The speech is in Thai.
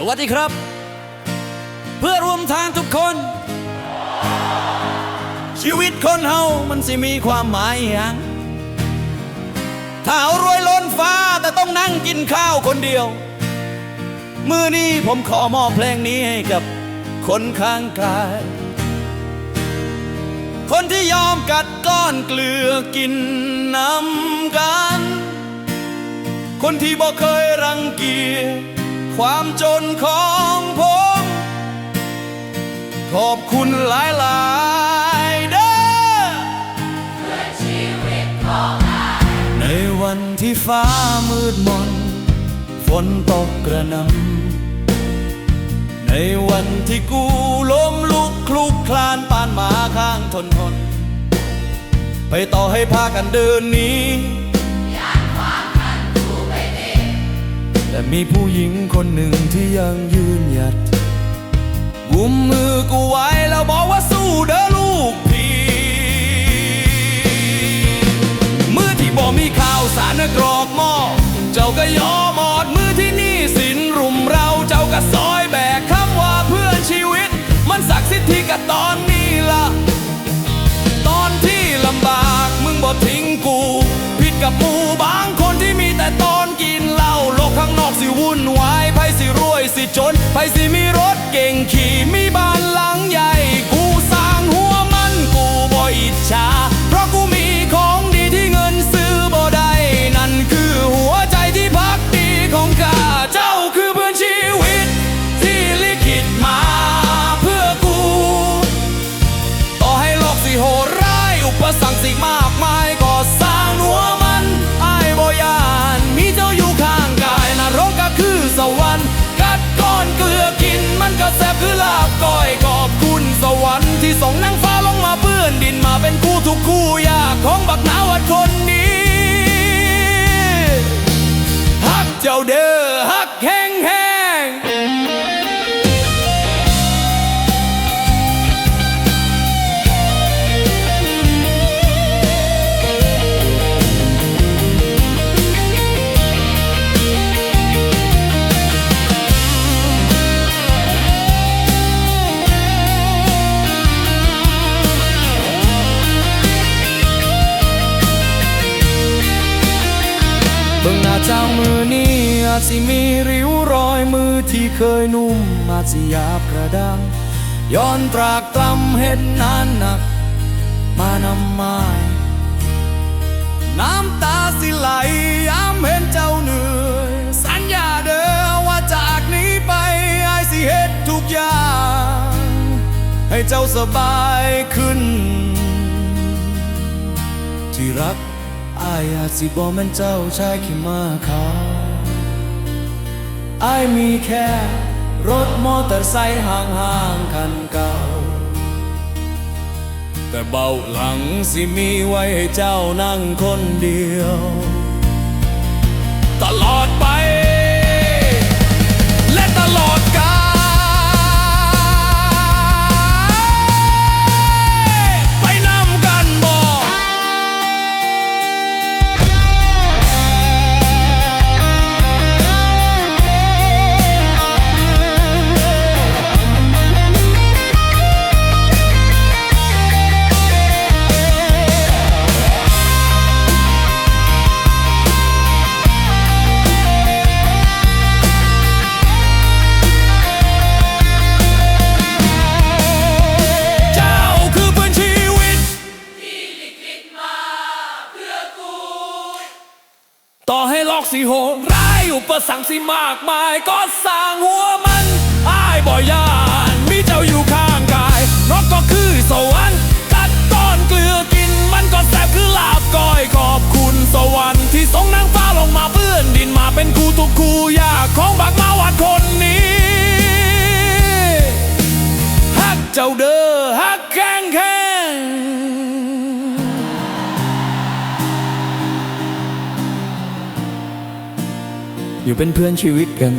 สวัสดีครับ เพื่อรวมทางทุกคน ชีวิตคนเฮามันสิมีความหมายหยังถ้าเอารวยล้นฟ้าแต่ต้องนั่งกินข้าวคนเดียว มือนี้ผมขอมอบเพลงนี้ให้กับคนข้างกาย คนที่ยอมกัดก้อนเกลือกินน้ำกัน คนที่บอกเคยรังเกียจ ความจนของผม ขอบคุณหลายหลายเด้อในวันที่ฟ้ามืดมน ฝนตกกระหนำในวันที่กูล้มลุกคลุกคลานปานหมาข้างทนทนไปต่อให้พากันเดินนี้ แต่มีผู้หญิงคนหนึ่งที่ยังยืนหยัดกุมมือกูไว้แล้วบอกว่าสู้เด้อลูกพี่มือที่บ่มีข้าวสารกรอกหม้อเจ้าก็ยอมหมอดมือที่หนี่สินรุมเราเจ้าก็ซอยแบกคำว่าเพื่อนชีวิต มันศักดิ์สิทธิ์ที่กับตอนนี้ละตอนที่ลำบากมึงบ่ทิ้ คู่ทุกคู่ยากของบักหนาวัดคนนี้ฮักเจ้าเด้อ เบิ่งหน้าเจ้ามือนี้อาจสิมีริ้วรอยมือที่เคยนุ่มอาจสิหยาบกระด้างย้อนตรากตรำเห็นนานหนัก มานำไม้น้ำตาสิไหลยามเห็นเจ้าเหนื่อย สัญญาเด้อว่าจากนี้ไปไอสิเฮ็ดทุกอย่าง ให้เจ้าสบายขึ้น ที่รัก อายอาจสิบ่แม่นเจ้าชายขี่มาขาวอายมีแค่รถมอเตอร์ไซค์ห่างๆคันเก่า แต่เบาหลังสิมีไว้ให้เจ้านั่งคนเดียว ตลอดไป อให้โลอกสิโหดร้ายอุปสรรคสิมากมาย ก็สร้างหัวมันอายบ่ยานมีเจ้าอยู่ข้างกายนกก็คือสวรรค์กัดก้อนเกลือกิน มันก็แซ่บคือลาบก้อยขอบคุณสวรรค์ที่ส่งนางฟ้าลงมาเปื้อนดินมาเป็นคู่ทุกคู่ยากของบักมาวัดคน อยู่เป็นเพื่อนชีวิตกัน